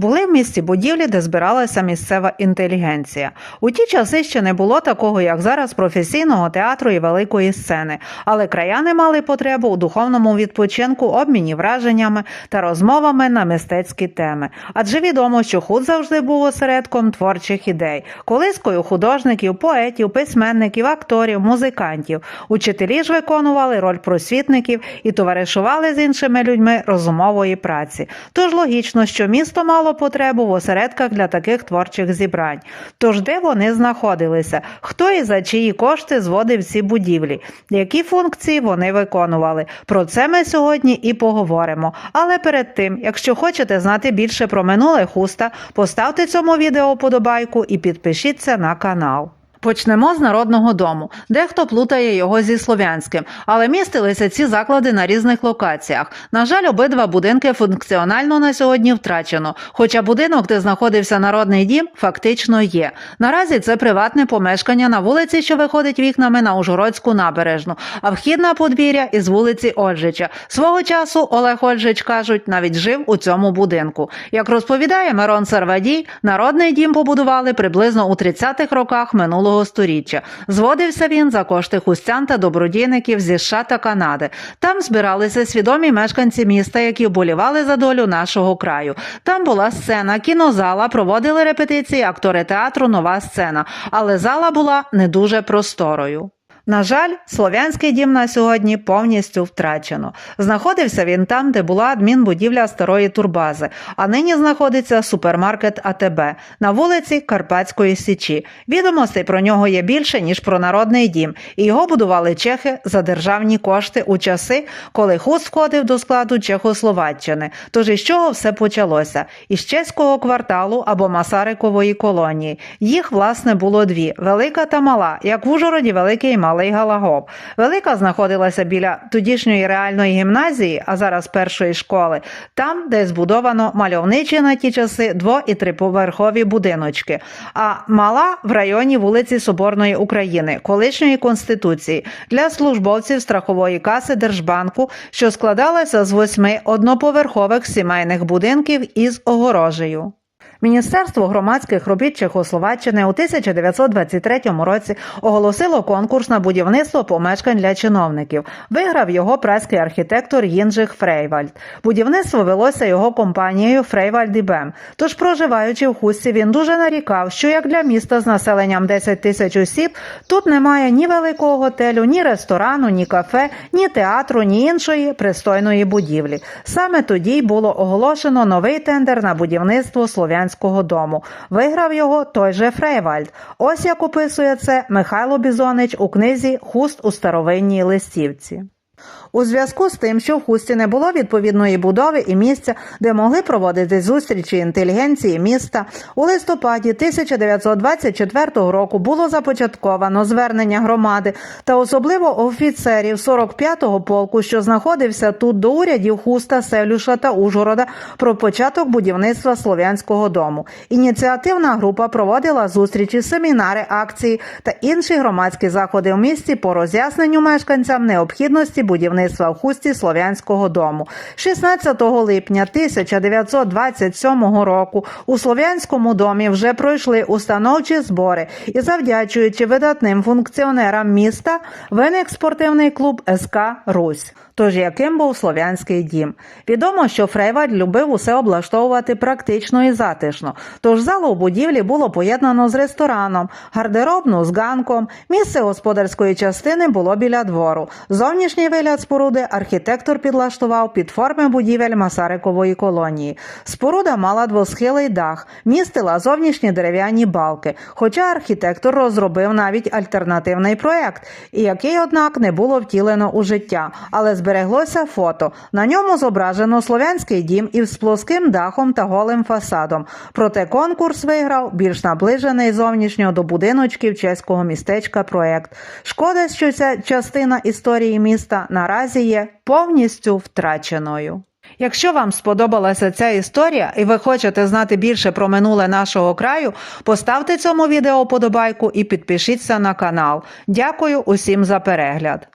Були в місті будівлі, де збиралася місцева інтелігенція. У ті часи ще не було такого, як зараз, професійного театру і великої сцени, але краяни мали потребу у духовному відпочинку, обміні враженнями та розмовами на мистецькі теми. Адже відомо, що худ завжди був осередком творчих ідей, колискою художників, поетів, письменників, акторів, музикантів. Учителі ж виконували роль просвітників і товаришували з іншими людьми розумової праці. Тож логічно, що місто мало потребу в осередках для таких творчих зібрань. Тож де вони знаходилися? Хто і за чиї кошти зводив ці будівлі? Які функції вони виконували? Про це ми сьогодні і поговоримо. Але перед тим, якщо хочете знати більше про минуле хуста, поставте цьому відео подобайку і підпишіться на канал. Почнемо з народного дому. Дехто плутає його зі слов'янським, але містилися ці заклади на різних локаціях. На жаль, обидва будинки функціонально на сьогодні втрачено. Хоча будинок, де знаходився народний дім, фактично є. Наразі це приватне помешкання на вулиці, що виходить вікнами на Ужгородську набережну, а вхід на подвір'я із вулиці Ольжича. Свого часу Олег Ольжич кажуть, навіть жив у цьому будинку. Як розповідає Мирон Сарвадій, народний дім побудували приблизно у 30-х роках минулого сторіччя. Зводився він за кошти хустян та добродійників зі США та Канади. Там збиралися свідомі мешканці міста, які вболівали за долю нашого краю. Там була сцена, кінозала, проводили репетиції актори театру Нова сцена, але зала була не дуже просторою. На жаль, слов'янський дім на сьогодні повністю втрачено. Знаходився він там, де була адмінбудівля старої турбази, а нині знаходиться супермаркет АТБ на вулиці Карпатської Січі. Відомостей про нього є більше, ніж про народний дім, і його будували чехи за державні кошти у часи, коли хуст входив до складу Чехословаччини. Тож із чого все почалося? Із чеського кварталу або Масарикової колонії. Їх, власне, було дві: велика та мала, як в Ужгороді великий і малий Галагоп. Велика знаходилася біля тодішньої реальної гімназії, а зараз першої школи, там, де збудовано мальовничі на ті часи дво- і триповерхові будиночки. А мала в районі вулиці Соборної України, колишньої конституції, для службовців страхової каси Держбанку, що складалася з восьми одноповерхових сімейних будинків із огорожею. Міністерство громадських робіт Чехословаччини у 1923 році оголосило конкурс на будівництво помешкань для чиновників. Виграв його праський архітектор Їнжих Фрейвальд. Будівництво велося його компанією Фрейвальд і Бем. Тож, проживаючи в хусті, він дуже нарікав, що як для міста з населенням 10 тисяч осіб, тут немає ні великого готелю, ні ресторану, ні кафе, ні театру, ні іншої пристойної будівлі. Саме тоді й було оголошено новий тендер на будівництво слов'янського дому. Виграв його той же Фрейвальд. Ось як описує це Михайло Бізонич у книзі Хуст у старовинній листівці. У зв'язку з тим, що в хусті не було відповідної будови і місця, де могли проводити зустрічі інтелігенції міста, у листопаді 1924 року було започатковано звернення громади та особливо офіцерів 45-го полку, що знаходився тут до урядів Хуста, Селюша та Ужгорода про початок будівництва слов'янського дому. Ініціативна група проводила зустрічі, семінари, акції та інші громадські заходи в місті по роз'ясненню мешканцям необхідності будівництва в хусті слов'янського дому. 16 липня 1927 року у слов'янському домі вже пройшли установчі збори і, завдячуючи видатним функціонерам міста, виник спортивний клуб СК Русь. Тож яким був слов'янський дім? Відомо, що Фрейвальд любив усе облаштовувати практично і затишно. Тож залу у будівлі було поєднано з рестораном, гардеробну з ганком. Місце господарської частини було біля двору. Зовнішній вигляд споруди архітектор підлаштував під форми будівель Масарикової колонії. Споруда мала двосхилий дах, містила зовнішні дерев'яні балки. Хоча архітектор розробив навіть альтернативний проект, який, однак, не було втілено у життя, але збереглося фото. На ньому зображено слов'янський дім із плоским дахом та голим фасадом. Проте конкурс виграв більш наближений зовнішньо до будиночків чеського містечка проект. Шкода, що ця частина історії міста наразі є повністю втраченою. Якщо вам сподобалася ця історія і ви хочете знати більше про минуле нашого краю, поставте цьому відео подобайку і підпишіться на канал. Дякую усім за перегляд.